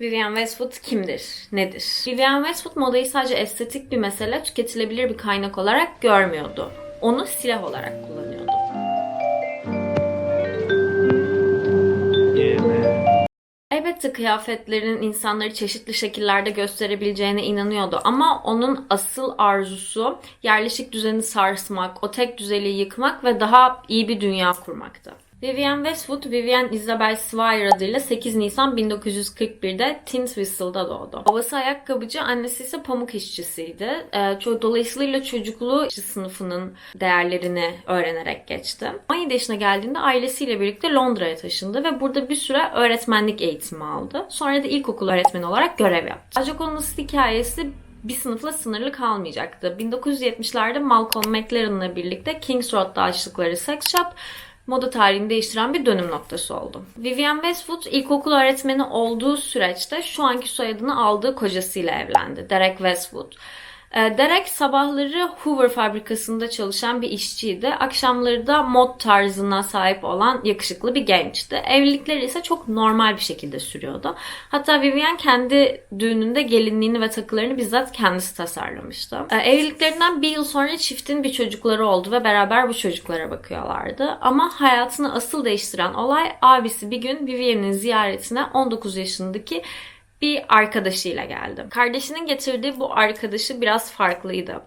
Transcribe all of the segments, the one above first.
Vivienne Westwood kimdir? Nedir? Vivienne Westwood modayı sadece estetik bir mesele, tüketilebilir bir kaynak olarak görmüyordu. Onu silah olarak kullanıyordu. Elbette kıyafetlerin insanları çeşitli şekillerde gösterebileceğine inanıyordu ama onun asıl arzusu yerleşik düzeni sarsmak, o tek düzeliği yıkmak ve daha iyi bir dünya kurmaktı. Vivienne Westwood, Vivienne Isabel Swire adıyla 8 Nisan 1941'de Tintwistle doğdu. Babası ayakkabıcı, annesi ise pamuk işçisiydi. Ee, dolayısıyla çocukluğu işçi sınıfının değerlerini öğrenerek geçti. 17 yaşına geldiğinde ailesiyle birlikte Londra'ya taşındı ve burada bir süre öğretmenlik eğitimi aldı. Sonra da ilkokul öğretmeni olarak görev yaptı. Ancak asıl hikayesi bir sınıfla sınırlı kalmayacaktı. 1970'lerde Malcolm McLaren'la birlikte Kings Road'da açtıkları sex shop moda tarihini değiştiren bir dönüm noktası oldu. Vivienne Westwood ilkokul öğretmeni olduğu süreçte şu anki soyadını aldığı kocasıyla evlendi. Derek Westwood. Ee, Derek sabahları Hoover fabrikasında çalışan bir işçiydi. Akşamları da mod tarzına sahip olan yakışıklı bir gençti. Evlilikleri ise çok normal bir şekilde sürüyordu. Hatta Vivienne kendi düğününde gelinliğini ve takılarını bizzat kendisi tasarlamıştı. Ee, Evliliklerinden bir yıl sonra çiftin bir çocukları oldu ve beraber bu çocuklara bakıyorlardı. Ama hayatını asıl değiştiren olay abisi bir gün Vivienne'in ziyaretine 19 yaşındaki bir arkadaşıyla geldi. Kardeşinin getirdiği bu arkadaşı biraz farklıydı.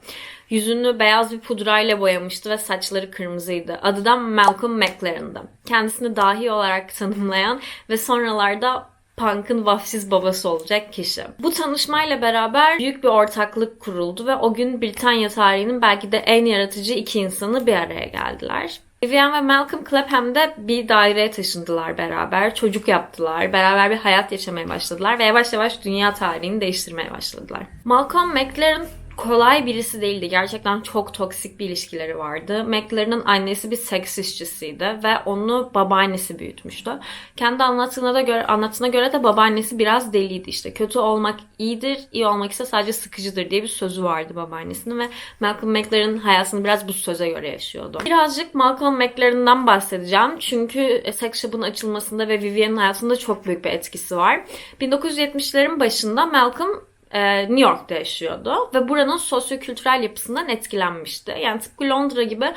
Yüzünü beyaz bir pudrayla boyamıştı ve saçları kırmızıydı. Adı da Malcolm McLaren'dı. Kendisini dahi olarak tanımlayan ve sonralarda punk'ın vafsiz babası olacak kişi. Bu tanışmayla beraber büyük bir ortaklık kuruldu ve o gün Britanya tarihinin belki de en yaratıcı iki insanı bir araya geldiler. Vivienne ve Malcolm Clapham'da bir daireye taşındılar beraber. Çocuk yaptılar. Beraber bir hayat yaşamaya başladılar ve yavaş yavaş dünya tarihini değiştirmeye başladılar. Malcolm McLaren kolay birisi değildi. Gerçekten çok toksik bir ilişkileri vardı. McLaren'ın annesi bir seks işçisiydi ve onu babaannesi büyütmüştü. Kendi anlattığına da göre anlattığına göre de babaannesi biraz deliydi işte. Kötü olmak iyidir, iyi olmak ise sadece sıkıcıdır diye bir sözü vardı babaannesinin ve Malcolm McLaren hayatını biraz bu söze göre yaşıyordu. Birazcık Malcolm McLaren'dan bahsedeceğim. Çünkü e, Sex Shop'un açılmasında ve Vivienne'in hayatında çok büyük bir etkisi var. 1970'lerin başında Malcolm e, New York'ta yaşıyordu ve buranın sosyokültürel yapısından etkilenmişti. Yani tıpkı Londra gibi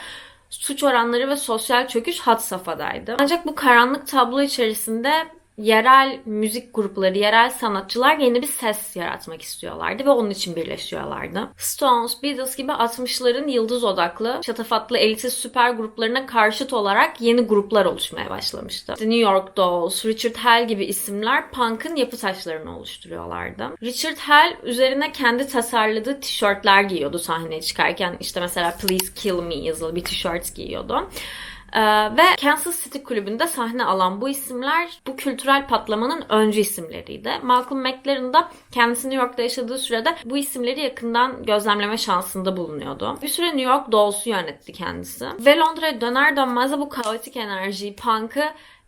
suç oranları ve sosyal çöküş had safhadaydı. Ancak bu karanlık tablo içerisinde yerel müzik grupları, yerel sanatçılar yeni bir ses yaratmak istiyorlardı ve onun için birleşiyorlardı. Stones, Beatles gibi 60'ların yıldız odaklı, şatafatlı elitist süper gruplarına karşıt olarak yeni gruplar oluşmaya başlamıştı. The New York Dolls, Richard Hell gibi isimler punk'ın yapı taşlarını oluşturuyorlardı. Richard Hell üzerine kendi tasarladığı tişörtler giyiyordu sahneye çıkarken. İşte mesela Please Kill Me yazılı bir tişört giyiyordu. Ee, ve Kansas City kulübünde sahne alan bu isimler bu kültürel patlamanın öncü isimleriydi. Malcolm McLaren da kendisi New York'ta yaşadığı sürede bu isimleri yakından gözlemleme şansında bulunuyordu. Bir süre New York Dolls'u yönetti kendisi. Ve Londra'ya döner dönmez de bu kaotik enerjiyi, punk'ı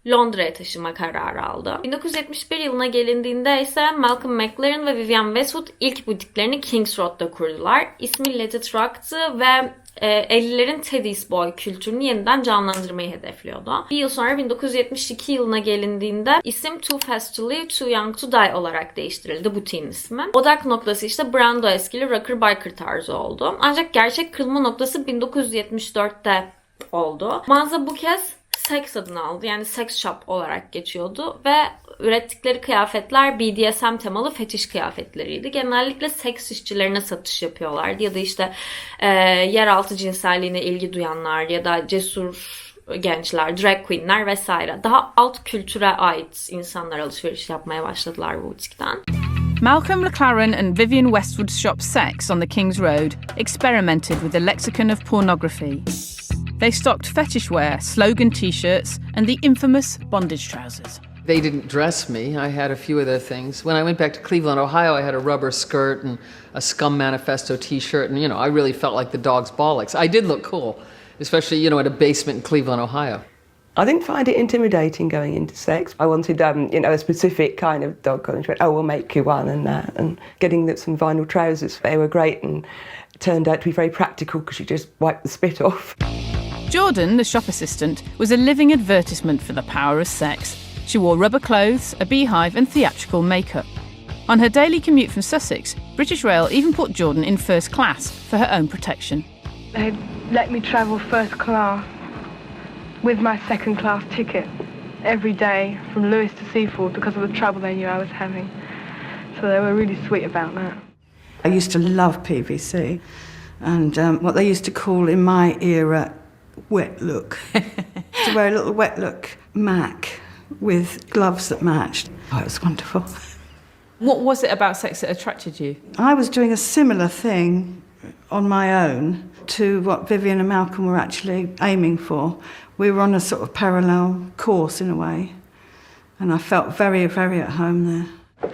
Londra'ya taşıma kararı aldı. 1971 yılına gelindiğinde ise Malcolm McLaren ve Vivienne Westwood ilk butiklerini Kings Road'da kurdular. İsmi Let It Rock'tı ve e, 50'lerin Teddy's Boy kültürünü yeniden canlandırmayı hedefliyordu. Bir yıl sonra 1972 yılına gelindiğinde isim Too Fast to Live, Too Young to Die olarak değiştirildi butiğin ismi. Odak noktası işte Brando eskili rocker biker tarzı oldu. Ancak gerçek kırılma noktası 1974'te oldu. Mağaza bu kez Sex adını aldı. Yani sex shop olarak geçiyordu ve ürettikleri kıyafetler BDSM temalı fetiş kıyafetleriydi. Genellikle seks işçilerine satış yapıyorlardı ya da işte e, yeraltı cinselliğine ilgi duyanlar ya da cesur gençler, drag queenler vesaire. Daha alt kültüre ait insanlar alışveriş yapmaya başladılar bu butikten. Malcolm McLaren and Vivienne Westwood's shop Sex on the King's Road experimented with the lexicon of pornography. They stocked fetish wear, slogan t shirts, and the infamous bondage trousers. They didn't dress me. I had a few of their things. When I went back to Cleveland, Ohio, I had a rubber skirt and a Scum Manifesto t-shirt, and you know, I really felt like the dog's bollocks. I did look cool, especially you know at a basement in Cleveland, Ohio. I didn't find it intimidating going into sex. I wanted, um, you know, a specific kind of dog collar. Oh, we'll make you one and that. And getting the- some vinyl trousers, they were great and turned out to be very practical because you just wipe the spit off. Jordan, the shop assistant, was a living advertisement for the power of sex. She wore rubber clothes, a beehive, and theatrical makeup. On her daily commute from Sussex, British Rail even put Jordan in first class for her own protection. They let me travel first class with my second class ticket every day from Lewis to Seaford because of the trouble they knew I was having. So they were really sweet about that. I used to love PVC and um, what they used to call in my era wet look. to wear a little wet look Mac with gloves that matched. Oh, it was wonderful. What was it about sex that attracted you? I was doing a similar thing on my own to what Vivian and Malcolm were actually aiming for. We were on a sort of parallel course in a way, and I felt very, very at home there.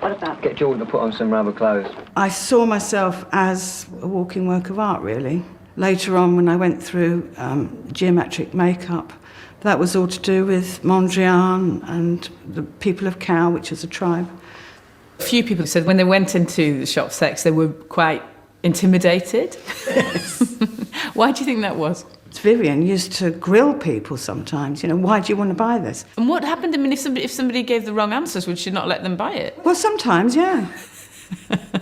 What about get Jordan to put on some rubber clothes? I saw myself as a walking work of art, really. Later on, when I went through um, geometric makeup, that was all to do with Mondrian and the people of Cow, which is a tribe. A few people said when they went into the shop sex, they were quite intimidated. Why do you think that was? Vivian used to grill people sometimes, you know, why do you want to buy this? And what happened? I mean, if somebody if somebody gave the wrong answers, would she not let them buy it? Well, sometimes, yeah.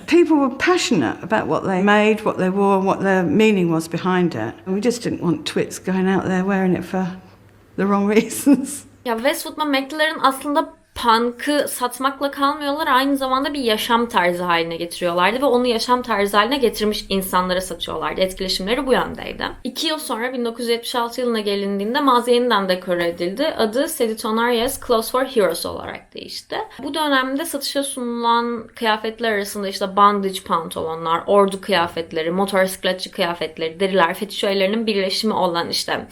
People were passionate about what they made, what they wore, what their meaning was behind it. And we just didn't want twits going out there wearing it for the wrong reasons. Ya aslında punk'ı satmakla kalmıyorlar. Aynı zamanda bir yaşam tarzı haline getiriyorlardı ve onu yaşam tarzı haline getirmiş insanlara satıyorlardı. Etkileşimleri bu yöndeydi. İki yıl sonra 1976 yılına gelindiğinde mağaza yeniden dekore edildi. Adı Seditonarius Clothes for Heroes olarak değişti. Bu dönemde satışa sunulan kıyafetler arasında işte bandage pantolonlar, ordu kıyafetleri, motosikletçi kıyafetleri, deriler, fetiş öğelerinin birleşimi olan işte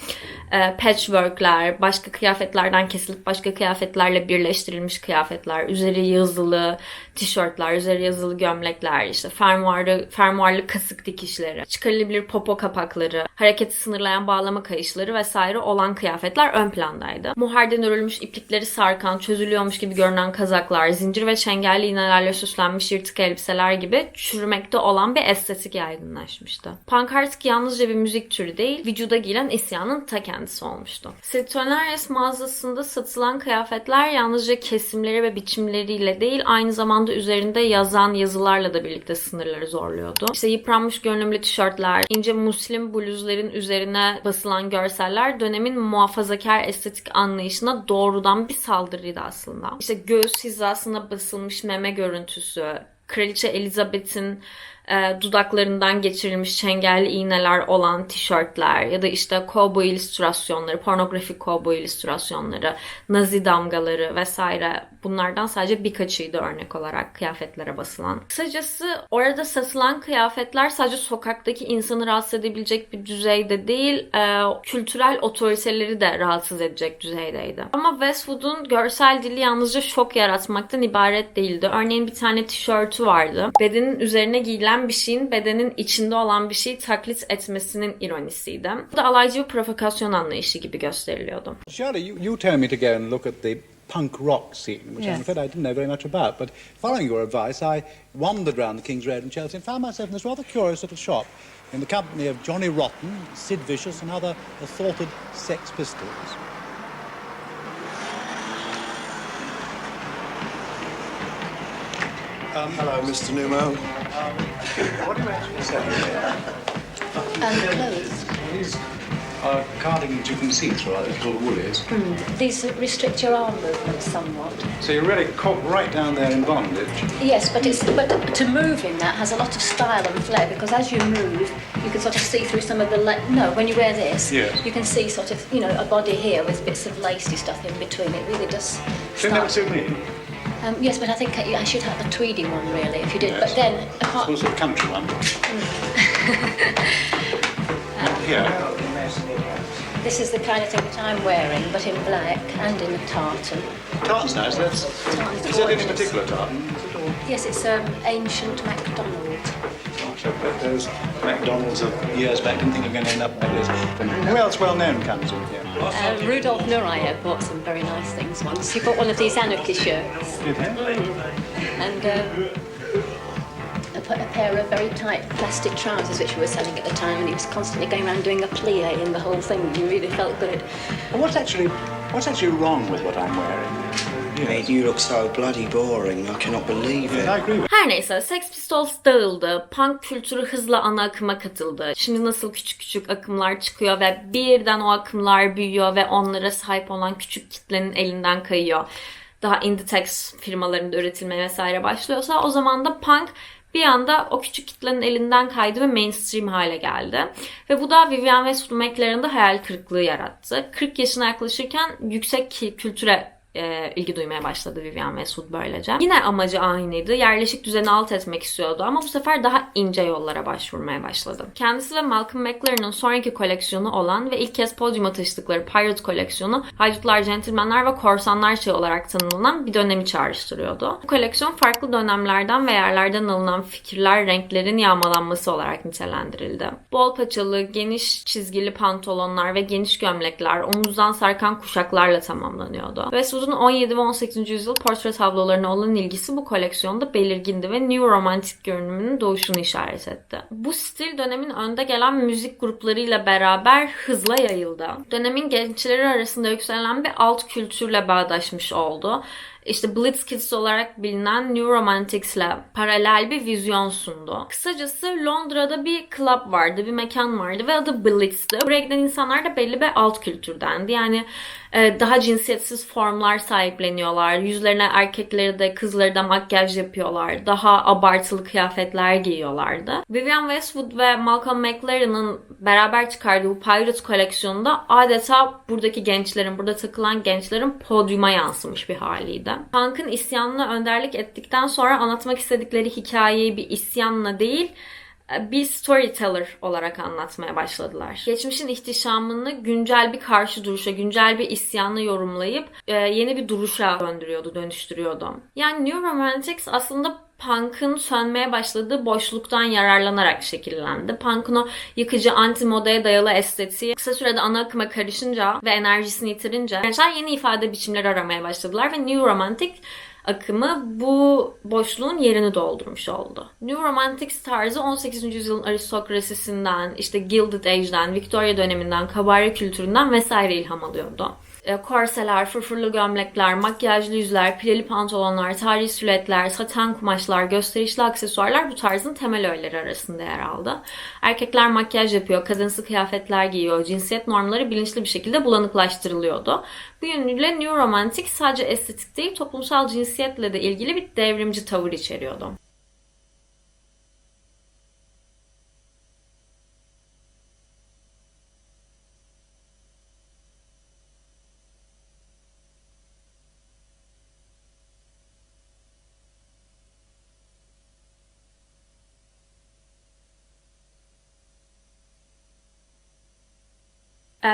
e, patchworkler, başka kıyafetlerden kesilip başka kıyafetlerle birleştirilmiş kıyafetler, üzeri yazılı tişörtler, üzeri yazılı gömlekler, işte fermuarlı, fermuarlı kasık dikişleri, çıkarılabilir popo kapakları, hareketi sınırlayan bağlama kayışları vesaire olan kıyafetler ön plandaydı. Muharden örülmüş iplikleri sarkan, çözülüyormuş gibi görünen kazaklar, zincir ve çengelli iğnelerle süslenmiş yırtık elbiseler gibi çürümekte olan bir estetik yaygınlaşmıştı. Punk artık yalnızca bir müzik türü değil, vücuda giyilen isyanın ta kendisi olmuştu. Setonarius mağazasında satılan kıyafetler yalnızca kesimleri ve biçimleriyle değil, aynı zamanda üzerinde yazan yazılarla da birlikte sınırları zorluyordu. İşte yıpranmış görünümlü tişörtler, ince muslim bluzların üzerine basılan görseller dönemin muhafazakar estetik anlayışına doğrudan bir saldırıydı aslında. İşte göğüs hizasına basılmış meme görüntüsü, Kraliçe Elizabeth'in e, dudaklarından geçirilmiş çengelli iğneler olan tişörtler ya da işte kovboy illüstrasyonları, pornografik kovboy illüstrasyonları, nazi damgaları vesaire bunlardan sadece birkaçıydı örnek olarak kıyafetlere basılan. Kısacası orada satılan kıyafetler sadece sokaktaki insanı rahatsız edebilecek bir düzeyde değil, e, kültürel otoriteleri de rahatsız edecek düzeydeydi. Ama Westwood'un görsel dili yalnızca şok yaratmaktan ibaret değildi. Örneğin bir tane tişörtü vardı. Bedenin üzerine giyilen bir şeyin bedenin içinde olan bir şeyi taklit etmesinin ironisiydi. Bu da alaycı bir provokasyon anlayışı gibi gösteriliyordu. Shirley, you, you told me to go and look at the punk rock scene, which I'm Yes. afraid I didn't know very much about. But following your advice, I wandered round the King's Road in Chelsea and found myself in this rather curious little shop in the company of Johnny Rotten, Sid Vicious, and other assorted Sex Pistols. Um, hello, Mr. Newman. Um, what do you actually say here? clothes. Uh, cardigans you can see through, like little woolies. Hmm, these restrict your arm movement somewhat. So you're really caught right down there in bondage. Yes, but it's but to move in that has a lot of style and flair because as you move, you can sort of see through some of the le- no. When you wear this, Yes. you can see sort of you know a body here with bits of lacy stuff in between. It really does. Shouldn't that suit me? Um, yes, but I think I I should have a tweedy one really if you did. Yes. But then apart, Sort of country one. Not here. this is the kind of thing that I'm wearing, but in black and in a tartan. Tartan's nice. That's, Tartan's is that any particular tartan? Yes, it's um, ancient MacDonald. Those McDonald's of years back didn't think I'm going to end up like this. And who else well known comes in here? Uh, Rudolf Nureyev bought some very nice things once. He bought one of these anarchy shirts Did he? and uh, a, a pair of very tight plastic trousers which we were selling at the time and he was constantly going around doing a plie in the whole thing. He really felt good. Well, what's actually what's actually wrong with what I'm wearing? Mate, you look so bloody boring. I cannot believe it. Her neyse Sex Pistols dağıldı. Punk kültürü hızla ana akıma katıldı. Şimdi nasıl küçük küçük akımlar çıkıyor ve birden o akımlar büyüyor ve onlara sahip olan küçük kitlenin elinden kayıyor. Daha Inditex firmalarında üretilmeye vesaire başlıyorsa o zaman da punk bir anda o küçük kitlenin elinden kaydı ve mainstream hale geldi. Ve bu da Vivienne Westwood McLaren'da hayal kırıklığı yarattı. 40 yaşına yaklaşırken yüksek kültüre e, ilgi duymaya başladı Vivienne Westwood böylece. Yine amacı aynıydı. Yerleşik düzeni alt etmek istiyordu ama bu sefer daha ince yollara başvurmaya başladı. Kendisi ve Malcolm McLaren'ın sonraki koleksiyonu olan ve ilk kez podyuma taşıdıkları Pirate koleksiyonu Haydutlar, Gentlemanlar ve Korsanlar Çağı olarak tanımlanan bir dönemi çağrıştırıyordu. Bu koleksiyon farklı dönemlerden ve yerlerden alınan fikirler, renklerin yağmalanması olarak nitelendirildi. Bol paçalı, geniş çizgili pantolonlar ve geniş gömlekler omuzdan sarkan kuşaklarla tamamlanıyordu. Westwood'un 17 ve 18. yüzyıl portre tablolarına olan ilgisi bu koleksiyonda belirgindi ve New Romantic görünümünün doğuşunu işaret etti. Bu stil dönemin önde gelen müzik gruplarıyla beraber hızla yayıldı. Dönemin gençleri arasında yükselen bir alt kültürle bağdaşmış oldu. İşte Blitz Kids olarak bilinen New Romantics'le paralel bir vizyon sundu. Kısacası Londra'da bir club vardı, bir mekan vardı ve adı Blitz'ti. Buraya giden insanlar da belli bir alt kültürdendi. Yani daha cinsiyetsiz formlar sahipleniyorlar. Yüzlerine erkekleri de kızları da makyaj yapıyorlar. Daha abartılı kıyafetler giyiyorlardı. Vivienne Westwood ve Malcolm McLaren'ın beraber çıkardığı Pirate koleksiyonunda adeta buradaki gençlerin, burada takılan gençlerin podyuma yansımış bir haliydi. Punk'ın isyanına önderlik ettikten sonra anlatmak istedikleri hikayeyi bir isyanla değil, bir storyteller olarak anlatmaya başladılar. Geçmişin ihtişamını güncel bir karşı duruşa, güncel bir isyanla yorumlayıp e, yeni bir duruşa döndürüyordu, dönüştürüyordu. Yani New Romantics aslında punk'ın sönmeye başladığı boşluktan yararlanarak şekillendi. Punk'ın o yıkıcı anti modaya dayalı estetiği kısa sürede ana akıma karışınca ve enerjisini yitirince gençler yeni ifade biçimleri aramaya başladılar ve New Romantic akımı bu boşluğun yerini doldurmuş oldu. New Romantics tarzı 18. yüzyılın aristokrasisinden, işte Gilded Age'den, Victoria döneminden, kabare kültüründen vesaire ilham alıyordu. E, korseler, fırfırlı gömlekler, makyajlı yüzler, pileli pantolonlar, tarihi silüetler, saten kumaşlar, gösterişli aksesuarlar bu tarzın temel öğeleri arasında yer aldı. Erkekler makyaj yapıyor, kadınsı kıyafetler giyiyor, cinsiyet normları bilinçli bir şekilde bulanıklaştırılıyordu. Bu yönüyle New Romantic sadece estetik değil, toplumsal cinsiyetle de ilgili bir devrimci tavır içeriyordu.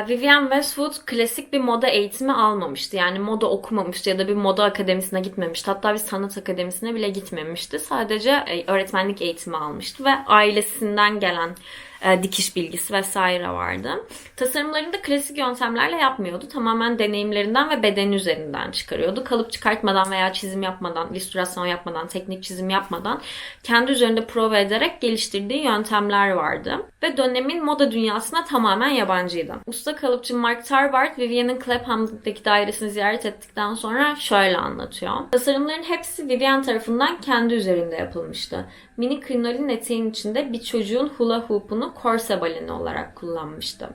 Vivienne Westwood klasik bir moda eğitimi almamıştı. Yani moda okumamıştı ya da bir moda akademisine gitmemişti. Hatta bir sanat akademisine bile gitmemişti. Sadece e, öğretmenlik eğitimi almıştı ve ailesinden gelen e, dikiş bilgisi vesaire vardı. Tasarımlarını da klasik yöntemlerle yapmıyordu. Tamamen deneyimlerinden ve bedeni üzerinden çıkarıyordu. Kalıp çıkartmadan veya çizim yapmadan, illüstrasyon yapmadan, teknik çizim yapmadan kendi üzerinde prova ederek geliştirdiği yöntemler vardı. Ve dönemin moda dünyasına tamamen yabancıydı. Usta kalıpçı Mark Tarbart, Vivienne'in Clapham'daki dairesini ziyaret ettikten sonra şöyle anlatıyor. Tasarımların hepsi Vivienne tarafından kendi üzerinde yapılmıştı. Mini krinolin eteğin içinde bir çocuğun hula hoop'unu korse baleni olarak kullanmıştı.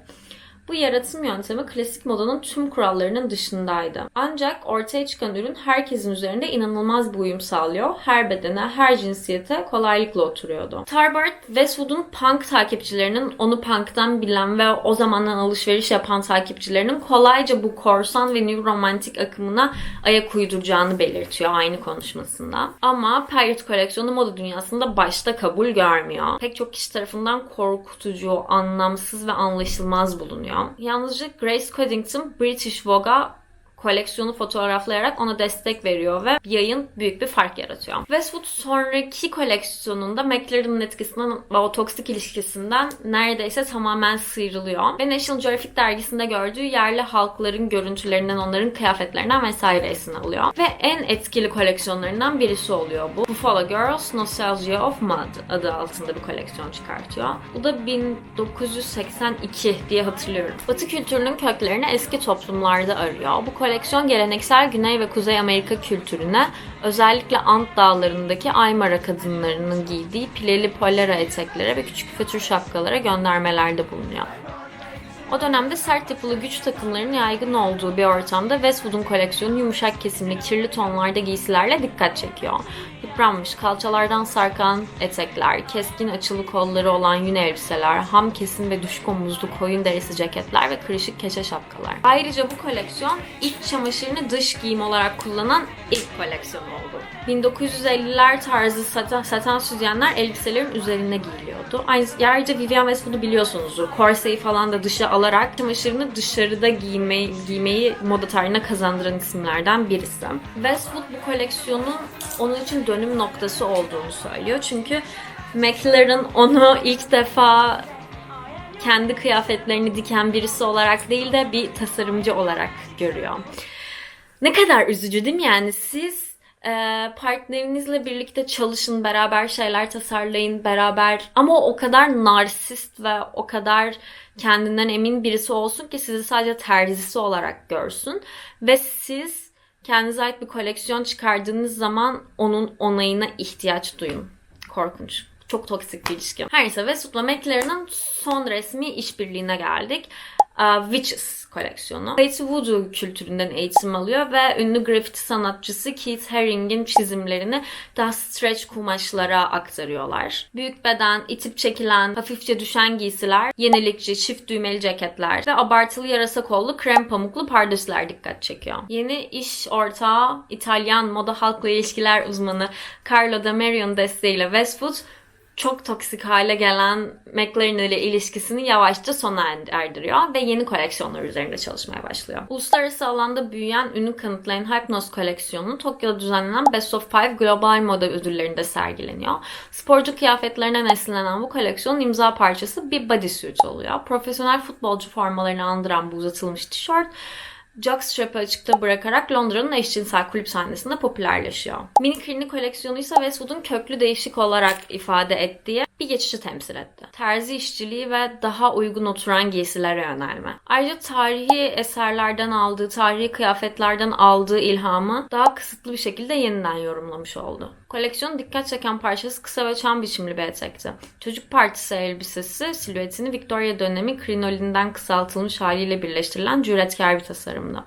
Bu yaratım yöntemi klasik modanın tüm kurallarının dışındaydı. Ancak ortaya çıkan ürün herkesin üzerinde inanılmaz bir uyum sağlıyor. Her bedene, her cinsiyete kolaylıkla oturuyordu. Tarbart, Westwood'un punk takipçilerinin onu punk'tan bilen ve o zamandan alışveriş yapan takipçilerinin kolayca bu korsan ve new romantik akımına ayak uyduracağını belirtiyor aynı konuşmasında. Ama Pirate koleksiyonu moda dünyasında başta kabul görmüyor. Pek çok kişi tarafından korkutucu, anlamsız ve anlaşılmaz bulunuyor. Yalnızca Grace Coddington British Vogue'a koleksiyonu fotoğraflayarak ona destek veriyor ve yayın büyük bir fark yaratıyor. Westwood sonraki koleksiyonunda McLaren'ın etkisinden ve o toksik ilişkisinden neredeyse tamamen sıyrılıyor. Ve National Geographic dergisinde gördüğü yerli halkların görüntülerinden, onların kıyafetlerinden vesaire esin alıyor. Ve en etkili koleksiyonlarından birisi oluyor bu. Buffalo Girls Nostalgia of Mud adı altında bir koleksiyon çıkartıyor. Bu da 1982 diye hatırlıyorum. Batı kültürünün köklerini eski toplumlarda arıyor. Bu koleksiyon geleneksel Güney ve Kuzey Amerika kültürüne özellikle Ant dağlarındaki Aymara kadınlarının giydiği pileli polera eteklere ve küçük fötür şapkalara göndermelerde bulunuyor. O dönemde sert yapılı güç takımlarının yaygın olduğu bir ortamda Westwood'un koleksiyonu yumuşak kesimli kirli tonlarda giysilerle dikkat çekiyor. Yıpranmış kalçalardan sarkan etekler, keskin açılı kolları olan yün elbiseler, ham kesim ve düşük omuzlu koyun derisi ceketler ve kırışık keçe şapkalar. Ayrıca bu koleksiyon iç çamaşırını dış giyim olarak kullanan ilk koleksiyon oldu. 1950'ler tarzı saten, saten sütyenler elbiselerin üzerine giyiliyordu. Aynı, ayrıca Vivienne Westwood'u biliyorsunuzdur. Korseyi falan da dışa alarak çamaşırını dışarıda giymeyi, giymeyi moda tarihine kazandıran isimlerden birisi. Westwood bu koleksiyonun onun için dönüm noktası olduğunu söylüyor. Çünkü McLaren onu ilk defa kendi kıyafetlerini diken birisi olarak değil de bir tasarımcı olarak görüyor. Ne kadar üzücü değil mi yani siz partnerinizle birlikte çalışın, beraber şeyler tasarlayın, beraber ama o kadar narsist ve o kadar kendinden emin birisi olsun ki sizi sadece terzisi olarak görsün ve siz kendinize ait bir koleksiyon çıkardığınız zaman onun onayına ihtiyaç duyun. Korkunç. Çok toksik bir ilişki. Her neyse ve McLaren'ın son resmi işbirliğine geldik. Uh, Witches koleksiyonu. Katie Voodoo kültüründen eğitim alıyor ve ünlü grafiti sanatçısı Keith Haring'in çizimlerini daha stretch kumaşlara aktarıyorlar. Büyük beden, itip çekilen, hafifçe düşen giysiler, yenilikçi, çift düğmeli ceketler ve abartılı yarasa kollu krem pamuklu pardösüler dikkat çekiyor. Yeni iş ortağı İtalyan moda halkla ilişkiler uzmanı Carlo Damarion desteğiyle Westwood çok toksik hale gelen McLaren ile ilişkisini yavaşça sona erdiriyor ve yeni koleksiyonlar üzerinde çalışmaya başlıyor. Uluslararası alanda büyüyen ünlü kanıtlayın Hypnos koleksiyonu Tokyo'da düzenlenen Best of Five Global Moda ödüllerinde sergileniyor. Sporcu kıyafetlerinden esinlenen bu koleksiyonun imza parçası bir bodysuit oluyor. Profesyonel futbolcu formalarını andıran bu uzatılmış tişört jockstrap'ı açıkta bırakarak Londra'nın eşcinsel kulüp sahnesinde popülerleşiyor. Mini Crean'i koleksiyonu ise Westwood'un köklü değişik olarak ifade ettiği bir geçişi temsil etti. Terzi işçiliği ve daha uygun oturan giysilere yönelme. Ayrıca tarihi eserlerden aldığı, tarihi kıyafetlerden aldığı ilhamı daha kısıtlı bir şekilde yeniden yorumlamış oldu. Koleksiyonun dikkat çeken parçası kısa ve çam biçimli bir etekti. Çocuk partisi elbisesi silüetini Victoria dönemi krinolinden kısaltılmış haliyle birleştirilen cüretkar bir tasarımda.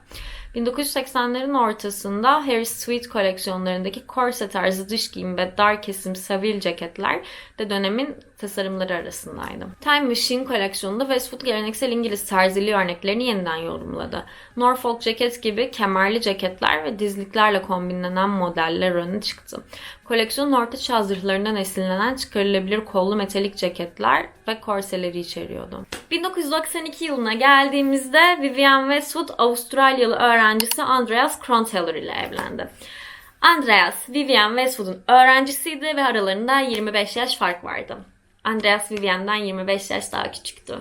1980'lerin ortasında Harry Sweet koleksiyonlarındaki korse tarzı dış giyim ve dar kesim savil ceketler de dönemin tasarımları arasındaydı. Time Machine koleksiyonunda Westwood geleneksel İngiliz terziliği örneklerini yeniden yorumladı. Norfolk ceket gibi kemerli ceketler ve dizliklerle kombinlenen modeller öne çıktı. Koleksiyonun orta çağ zırhlarından esinlenen çıkarılabilir kollu metalik ceketler ve korseleri içeriyordu. 1992 yılına geldiğimizde Vivienne Westwood Avustralyalı öğrencisi Andreas Kronteller ile evlendi. Andreas, Vivienne Westwood'un öğrencisiydi ve aralarında 25 yaş fark vardı. Andreas Vivienne'den 25 yaş daha küçüktü.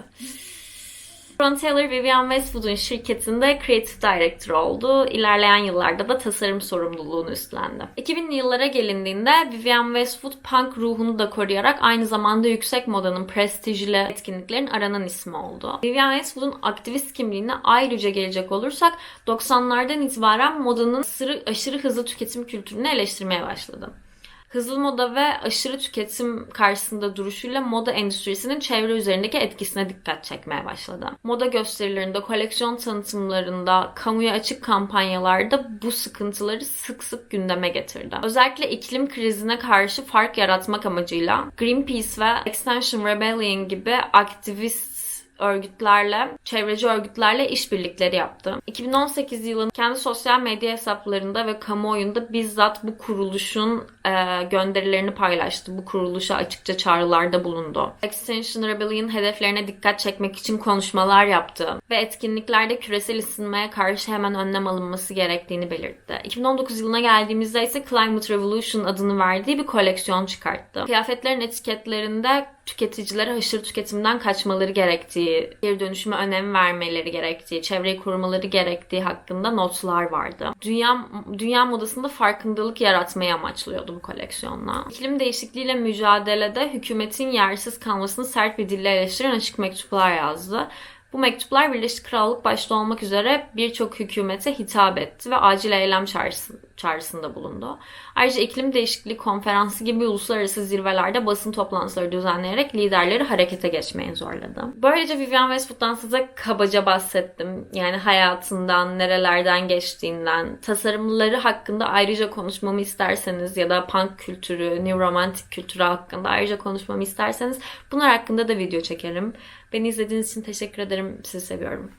Ron Taylor, Vivienne Westwood'un şirketinde Creative Director oldu. İlerleyen yıllarda da tasarım sorumluluğunu üstlendi. 2000'li yıllara gelindiğinde Vivienne Westwood punk ruhunu da koruyarak aynı zamanda yüksek modanın prestijli etkinliklerin aranan ismi oldu. Vivienne Westwood'un aktivist kimliğine ayrıca gelecek olursak 90'lardan itibaren modanın aşırı, aşırı hızlı tüketim kültürünü eleştirmeye başladı. Hızlı moda ve aşırı tüketim karşısında duruşuyla moda endüstrisinin çevre üzerindeki etkisine dikkat çekmeye başladı. Moda gösterilerinde, koleksiyon tanıtımlarında, kamuya açık kampanyalarda bu sıkıntıları sık sık gündeme getirdi. Özellikle iklim krizine karşı fark yaratmak amacıyla Greenpeace ve Extinction Rebellion gibi aktivist örgütlerle, çevreci örgütlerle işbirlikleri yaptı. 2018 yılında kendi sosyal medya hesaplarında ve kamuoyunda bizzat bu kuruluşun e, gönderilerini paylaştı. Bu kuruluşa açıkça çağrılarda bulundu. Extinction Rebellion hedeflerine dikkat çekmek için konuşmalar yaptı ve etkinliklerde küresel ısınmaya karşı hemen önlem alınması gerektiğini belirtti. 2019 yılına geldiğimizde ise Climate Revolution adını verdiği bir koleksiyon çıkarttı. Kıyafetlerin etiketlerinde tüketicilere aşırı tüketimden kaçmaları gerektiği, geri dönüşüme önem vermeleri gerektiği, çevreyi korumaları gerektiği hakkında notlar vardı. Dünya, dünya modasında farkındalık yaratmayı amaçlıyordu bu koleksiyonla. İklim değişikliğiyle mücadelede hükümetin yersiz kalmasını sert bir dille eleştiren açık mektuplar yazdı Bu mektuplar Birleşik Krallık başta olmak üzere birçok hükümete hitap etti ve acil eylem çağrısı, çağrısında bulundu. Ayrıca iklim değişikliği konferansı gibi uluslararası zirvelerde basın toplantıları düzenleyerek liderleri harekete geçmeye zorladı. Böylece Vivienne Westwood'dan size kabaca bahsettim. Yani hayatından, nerelerden geçtiğinden, tasarımları hakkında ayrıca konuşmamı isterseniz ya da punk kültürü, new romantic kültürü hakkında ayrıca konuşmamı isterseniz bunlar hakkında da video çekerim. Beni izlediğiniz için teşekkür ederim. Sizi seviyorum.